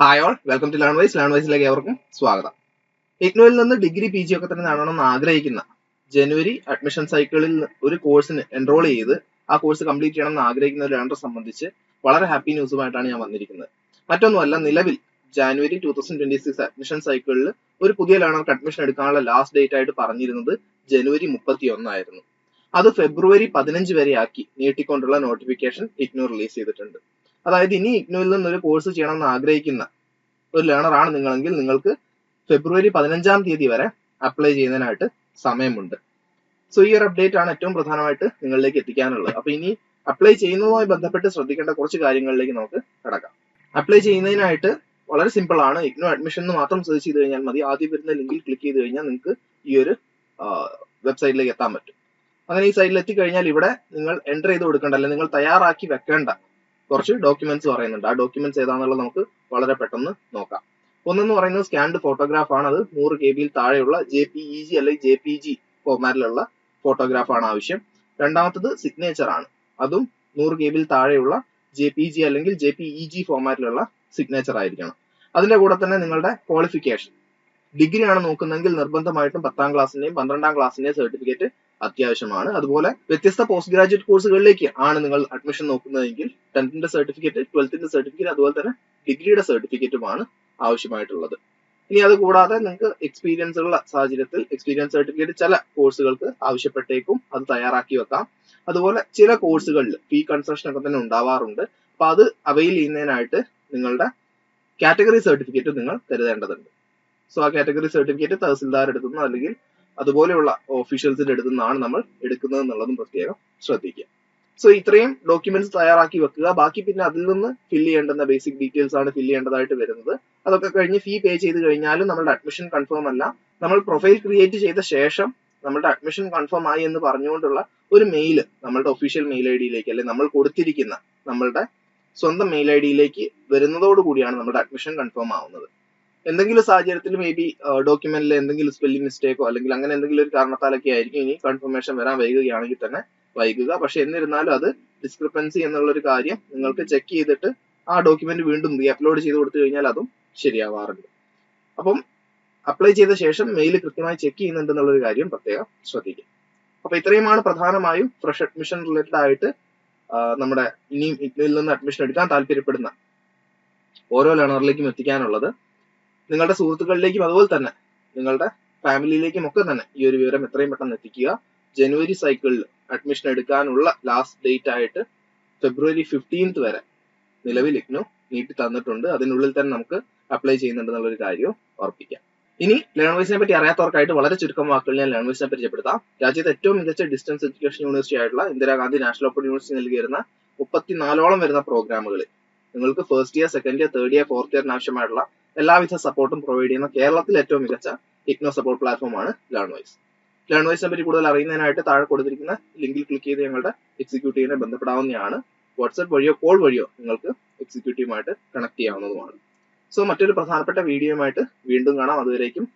Hi all welcome to learn wise learn വൈസിലേക്ക് ഏവർക്കും സ്വാഗതം. ഇഗ്നോയിൽ നിന്ന് ഡിഗ്രി പി ജി ഒക്കെ തന്നെ നേടണമെന്ന് ആഗ്രഹിക്കുന്ന ജനുവരി അഡ്മിഷൻ സൈക്കിളിൽ ഒരു കോഴ്സിന് എൻറോൾ ചെയ്ത് ആ കോഴ്സ് കംപ്ലീറ്റ് ചെയ്യണമെന്ന് ആഗ്രഹിക്കുന്ന ഒരു ലേണറെ സംബന്ധിച്ച് വളരെ ഹാപ്പി ന്യൂസുമായിട്ടാണ് ഞാൻ വന്നിരിക്കുന്നത്. മറ്റൊന്നുമല്ല നിലവിൽ January two thousand twenty six admission സൈക്കിളിൽ ഒരു പുതിയ ലേണർക്ക് അഡ്മിഷൻ എടുക്കാനുള്ള ലാസ്റ്റ് ഡേറ്റ് ആയിട്ട് പറഞ്ഞിരുന്നത് ജനുവരി മുപ്പത്തി ഒന്നായിരുന്നു അത് ഫെബ്രുവരി പതിനഞ്ച് വരെ ആക്കി നീട്ടിക്കൊണ്ടുള്ള നോട്ടിഫിക്കേഷൻ ഇഗ്നോ റിലീസ് ചെയ്തിട്ടുണ്ട്. അതായത് ഇനി ഇഗ്നോയിൽ നിന്ന് ഒരു കോഴ്സ് ചെയ്യണമെന്ന് ആഗ്രഹിക്കുന്ന ഒരു ലേണർ ആണ് നിങ്ങളെങ്കിൽ നിങ്ങൾക്ക് ഫെബ്രുവരി പതിനഞ്ചാം തീയതി വരെ അപ്ലൈ ചെയ്യുന്നതിനായിട്ട് സമയമുണ്ട്. സോ ഈ ഒരു അപ്ഡേറ്റ് ആണ് ഏറ്റവും പ്രധാനമായിട്ട് നിങ്ങളിലേക്ക് എത്തിക്കാനുള്ളത്. അപ്പൊ ഇനി അപ്ലൈ ചെയ്യുന്നതുമായി ബന്ധപ്പെട്ട് ശ്രദ്ധിക്കേണ്ട കുറച്ച് കാര്യങ്ങളിലേക്ക് നമുക്ക് കടക്കാം. അപ്ലൈ ചെയ്യുന്നതിനായിട്ട് വളരെ സിമ്പിൾ ആണ്. ഇഗ്നോ അഡ്മിഷൻ എന്ന് മാത്രം സെർച്ച് ചെയ്ത് കഴിഞ്ഞാൽ മതി. ആദ്യം വരുന്ന ലിങ്കിൽ ക്ലിക്ക് ചെയ്ത് കഴിഞ്ഞാൽ നിങ്ങൾക്ക് ഈ ഒരു വെബ്സൈറ്റിലേക്ക് എത്താൻ പറ്റും. അങ്ങനെ ഈ സൈറ്റിൽ എത്തിക്കഴിഞ്ഞാൽ ഇവിടെ നിങ്ങൾ എന്റർ ചെയ്ത് കൊടുക്കേണ്ട അല്ലെങ്കിൽ നിങ്ങൾ തയ്യാറാക്കി വെക്കേണ്ട കുറച്ച് ഡോക്യുമെന്റ്സ് പറയുന്നുണ്ട്. ആ ഡോക്യുമെന്റ്സ് ഏതാണെന്നുള്ളത് നമുക്ക് വളരെ പെട്ടെന്ന് നോക്കാം. ഒന്നെന്ന് പറയുന്നത് സ്കാൻഡ് ഫോട്ടോഗ്രാഫ് ആണ് അത് നൂറ് കെ ബിയിൽ താഴെയുള്ള ജെ പി ഇ ജി അല്ലെങ്കിൽ ജെ പി ജി ഫോർമാറ്റിലുള്ള ഫോട്ടോഗ്രാഫ് ആണ് ആവശ്യം. രണ്ടാമത്തത് സിഗ്നേച്ചർ ആണ്. അതും നൂറ് കെ ബിയിൽ താഴെയുള്ള ജെ പി ജി അല്ലെങ്കിൽ ജെ പി ഇ ജി ഫോർമാറ്റിലുള്ള സിഗ്നേച്ചർ ആയിരിക്കണം. അതിന്റെ കൂടെ തന്നെ നിങ്ങളുടെ ക്വാളിഫിക്കേഷൻ ഡിഗ്രി ആണ് നോക്കുന്നതെങ്കിൽ നിർബന്ധമായിട്ടും പത്താം ക്ലാസ്സിന്റെയും പന്ത്രണ്ടാം ക്ലാസ്സിന്റെയും സർട്ടിഫിക്കറ്റ് അത്യാവശ്യമാണ്. അതുപോലെ വ്യത്യസ്ത പോസ്റ്റ് ഗ്രാജുവേറ്റ് കോഴ്സുകളിലേക്ക് ആണ് നിങ്ങൾ അഡ്മിഷൻ നോക്കുന്നതെങ്കിൽ ടെൻത്തിന്റെ സർട്ടിഫിക്കറ്റ് ട്വൽത്തിന്റെ സർട്ടിഫിക്കറ്റ് അതുപോലെ തന്നെ ഡിഗ്രിയുടെ സർട്ടിഫിക്കറ്റുമാണ് ആവശ്യമായിട്ടുള്ളത്. ഇനി അത് കൂടാതെ നിങ്ങൾക്ക് എക്സ്പീരിയൻസ് ഉള്ള സാഹചര്യത്തിൽ എക്സ്പീരിയൻസ് സർട്ടിഫിക്കറ്റ് ചില കോഴ്സുകൾക്ക് ആവശ്യപ്പെട്ടേക്കും അത് തയ്യാറാക്കി വെക്കാം. അതുപോലെ ചില കോഴ്സുകളിൽ ഫീ കൺസ്ട്രക്ഷൻ ഒക്കെ തന്നെ ഉണ്ടാവാറുണ്ട്. അപ്പൊ അത് അവൈൽ ചെയ്യുന്നതിനായിട്ട് നിങ്ങളുടെ കാറ്റഗറി സർട്ടിഫിക്കറ്റ് നിങ്ങൾ കരുതേണ്ടതുണ്ട്. സോ ആ കാറ്റഗറി സർട്ടിഫിക്കറ്റ് തഹസിൽദാർ എടുത്തുനിന്നോ അല്ലെങ്കിൽ അതുപോലെയുള്ള ഓഫീഷ്യൽസിന്റെ അടുത്തു നിന്നാണ് നമ്മൾ എടുക്കുന്നത് എന്നുള്ളതും പ്രത്യേകം ശ്രദ്ധിക്കുക. സോ ഇത്രയും ഡോക്യുമെന്റ്സ് തയ്യാറാക്കി വെക്കുക. ബാക്കി പിന്നെ അതിൽ നിന്ന് ഫില്ല് ചെയ്യേണ്ടുന്ന ബേസിക് ഡീറ്റെയിൽസ് ആണ് ഫില്ല് ചെയ്യേണ്ടതായിട്ട് വരുന്നത്. അതൊക്കെ കഴിഞ്ഞ് ഫീ പേ ചെയ്ത് കഴിഞ്ഞാലും നമ്മുടെ അഡ്മിഷൻ കൺഫേം അല്ല. നമ്മൾ പ്രൊഫൈൽ ക്രിയേറ്റ് ചെയ്ത ശേഷം നമ്മുടെ അഡ്മിഷൻ കൺഫേം ആയി എന്ന് പറഞ്ഞുകൊണ്ടുള്ള ഒരു മെയിൽ നമ്മളുടെ ഒഫീഷ്യൽ മെയിൽ ഐ ഡിയിലേക്ക് അല്ലെങ്കിൽ നമ്മൾ കൊടുത്തിരിക്കുന്ന നമ്മളുടെ സ്വന്തം മെയിൽ ഐ ഡിയിലേക്ക് വരുന്നതോടുകൂടിയാണ് നമ്മുടെ അഡ്മിഷൻ കൺഫേം ആവുന്നത്. എന്തെങ്കിലും സാഹചര്യത്തിൽ മേ ബി ഡോക്യുമെന്റിൽ എന്തെങ്കിലും സ്പെല്ലിംഗ് മിസ്റ്റേക്കോ അല്ലെങ്കിൽ അങ്ങനെ എന്തെങ്കിലും ഒരു കാരണത്താലൊക്കെ ആയിരിക്കും ഇനി കൺഫർമേഷൻ വരാൻ വൈകുകയാണെങ്കിൽ തന്നെ വൈകുക. പക്ഷെ എന്നിരുന്നാലും അത് ഡിസ്ക്രിപ്പൻസി എന്നുള്ള ഒരു കാര്യം നിങ്ങൾക്ക് ചെക്ക് ചെയ്തിട്ട് ആ ഡോക്യുമെന്റ് വീണ്ടും റീ അപ്ലോഡ് ചെയ്ത് കൊടുത്തു കഴിഞ്ഞാൽ അതും ശരിയാവാറുണ്ട്. അപ്പം അപ്ലൈ ചെയ്ത ശേഷം മെയിൽ കൃത്യമായി ചെക്ക് ചെയ്യുന്നുണ്ട് എന്നുള്ളൊരു കാര്യം പ്രത്യേകം ശ്രദ്ധിക്കുക. അപ്പൊ ഇത്രയുമാണ് പ്രധാനമായും ഫ്രഷ് അഡ്മിഷൻ റിലേറ്റഡ് ആയിട്ട് നമ്മുടെ ഇനിയും ഇതിൽ നിന്ന് അഡ്മിഷൻ എടുക്കാൻ താല്പര്യപ്പെടുന്ന ഓരോ ലേണറിലേക്കും എത്തിക്കാനുള്ളത്. നിങ്ങളുടെ സുഹൃത്തുക്കളിലേക്കും അതുപോലെ തന്നെ നിങ്ങളുടെ ഫാമിലിയിലേക്കും ഒക്കെ തന്നെ ഈ ഒരു വിവരം എത്രയും പെട്ടെന്ന് എത്തിക്കുക. ജനുവരി സൈക്കിളിൽ അഡ്മിഷൻ എടുക്കാനുള്ള ലാസ്റ്റ് ഡേറ്റ് ആയിട്ട് ഫെബ്രുവരി ഫിഫ്റ്റീൻത്ത് വരെ നിലവിൽ ഇഗ്നോ നീട്ടി തന്നിട്ടുണ്ട്. അതിനുള്ളിൽ തന്നെ നമുക്ക് അപ്ലൈ ചെയ്യുന്നുണ്ട് എന്നുള്ളൊരു കാര്യവും ഓർപ്പിക്കാം ഇനി ലേൺവൈസിനെ പറ്റി അറിയാത്തവർക്കായിട്ട് വളരെ ചുരുക്കം വാക്കുകൾ ഞാൻ ലേൺവൈസിനെ പരിചയപ്പെടുത്താം രാജ്യത്തെ ഏറ്റവും മികച്ച ഡിസ്റ്റൻസ് എഡ്യൂക്കേഷൻ യൂണിവേഴ്സിറ്റി ആയിട്ടുള്ള ഇന്ദിരാഗാന്ധി നാഷണൽ ഓപ്പൺ യൂണിവേഴ്സിറ്റി നൽകിയിരുന്ന മുപ്പത്തിനാലോളം വരുന്ന പ്രോഗ്രാമുകൾ നിങ്ങൾക്ക് first year second year third year fourth ഇയറിന് ആവശ്യമായിട്ടുള്ള എല്ലാവിധ സപ്പോർട്ടും പ്രൊവൈഡ് ചെയ്യുന്ന കേരളത്തിൽ ഏറ്റവും മികച്ച ഇഗ്നോ സപ്പോർട്ട് പ്ലാറ്റ്ഫോമാണ് ലേൺവൈസ് ലേൺവൈസിനെ പറ്റി കൂടുതൽ അറിയുന്നതിനായിട്ട് താഴെ കൊടുത്തിരിക്കുന്ന ലിങ്കിൽ ക്ലിക്ക് ചെയ്ത് ഞങ്ങളുടെ എക്സിക്യൂട്ടീവിനെ ബന്ധപ്പെടാവുന്നതാണ്. വാട്സ്ആപ്പ് വഴിയോ കോൾ വഴിയോ നിങ്ങൾക്ക് എക്സിക്യൂട്ടീവുമായിട്ട് കണക്ട് ചെയ്യാവുന്നതുമാണ്. സോ മറ്റൊരു പ്രധാനപ്പെട്ട വീഡിയോയുമായിട്ട് വീണ്ടും കാണാം. അതുവരേക്കും